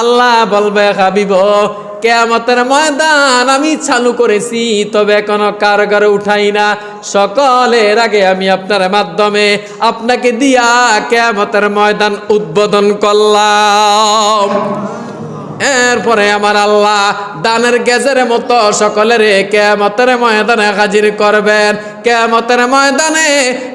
আল্লাহ বলবে, হাবিব, কেয়ামতের ময়দান আমি চালু করেছি, তবে এখনও কারগারে উঠাই না। সকলের আগে আমি আপনার মাধ্যমে আপনাকে দিয়া কেয়ামতের ময়দান উদ্বোধন করলাম। এরপরে আমার আল্লাহ দানের গেজের মতো সকলের কেমতের ময়দানে হাজির করবেন। কেমতের ময়দানে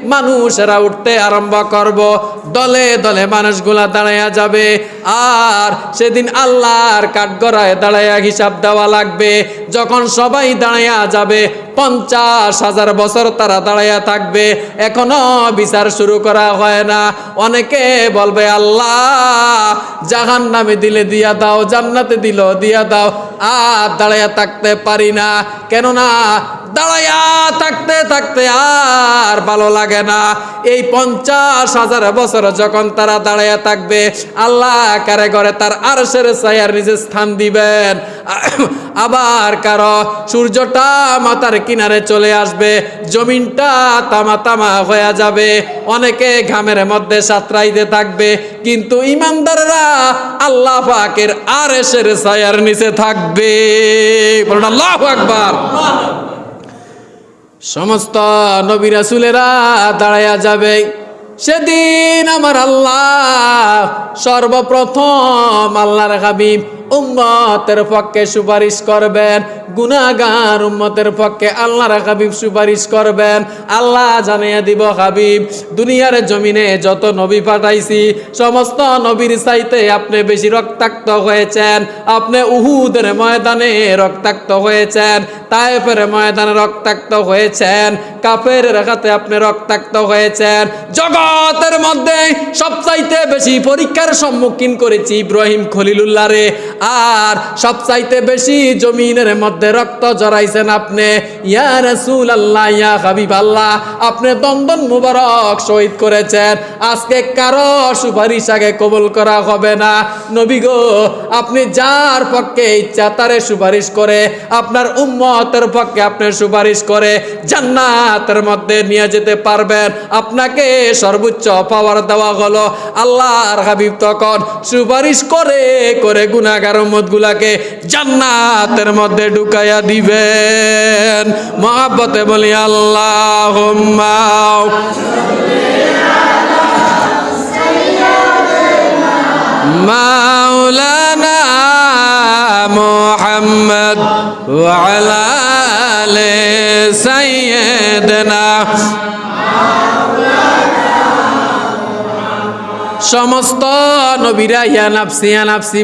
মানুষেরা উঠতে আরম্ভ করব। দলে দলে মানুষগুলা দাঁড়াইয়া যাবে। আর সেদিন আল্লাহর কাঠগড়ায় দাঁড়াইয়া হিসাব দেওয়া লাগবে। যখন সবাই দাঁড়াইয়া যাবে, পঞ্চাশ হাজার বছর তারা দাঁড়াইয়া থাকবে। এখনও বিচার শুরু করা হয় না। অনেকে বলবে, আল্লাহ জাহান নামে দিলে দিয়া দাও, জান্নাতে দিল, দিয়া দাও। আর দাঁড়াইয়া থাকতে পারি না। কেননা দাঁড়াইয়া থাকতে থাকতে আর ভালো লাগে না। এই পঞ্চাশ হাজার বছর যখন তারা দাঁড়াইয়া থাকবে, আল্লাহ কারে করে তার আরশের ছায়ার নিজে স্থান দিবেন। আবার কারও সূর্যটা মাথার কিনারে চলে আসবে, জমিনটা তামা তামা হয়ে যাবে। অনেকে ঘামের মধ্যে সাঁতরাইতে থাকবে, কিন্তু ইমানদাররা আল্লাহ পাকের আরশের ছায়ার নিচে থাকবে। আল্লাহ আকবার। সমস্ত নবী রাসুলেরা দাঁড়ায়া যাবে। সেদিন আমার আল্লাহ সর্বপ্রথম আল্লাহর হাবিব উম্মতের পক্ষে সুপারিশ করবেন গুনাগার উম্মতের পক্ষে আল্লাহর হাবিব সুপারিশ করবেন। আল্লাহ জানিয়ে দিব, হাবিব, দুনিয়ার জমিনে যত নবী পাঠাইছি, সমস্ত নবীর চাইতে আপনি বেশি রক্তাক্ত হয়েছেন। আপনি উহুদের ময়দানে রক্তাক্ত হয়েছেন তাইফের ময়দানে রক্তাক্ত হয়েছেন। কাফের রেখাতে আপনি রক্তাক্ত হয়েছেন। জগতের মধ্যে সবচাইতে বেশি পরীক্ষার সম্মুখীন করেছি ইব্রাহিম খলিলুল্লাহ রে আর সবচাইতে বেশি জমিনের মধ্যে রক্ত জড়াইছেন আপনি। ইয়া রাসূল আল্লাহ ইয়া হাবিব আল্লাহ আপনি দন্দন মুবারক শহীদ করেছেন। আজকে কারও সুপারিশ আগে কবুল করা হবে না। নবী গো, আপনি যার পক্ষে ইচ্ছা তারে সুপারিশ করে, আপনার উম্মতের পক্ষে আপনি সুপারিশ করে জান্নাতের মধ্যে নিয়ে যেতে পারবেন। আপনাকে সর্বোচ্চ পাওয়ার দেওয়া হলো আল্লাহর হাবিব তখন সুপারিশ করে করে গুনাগার গুলাকে জান্নাতের মধ্যে ঢুকাইয়া দিবেন। মহাব্বতে বলি আল্লাহ মাওলানা মোহাম্মদ ওয়ালা আলে সাইয়্যিদনা সমস্ত নবীরা ইয়া নাফসি ইয়া নাফসি।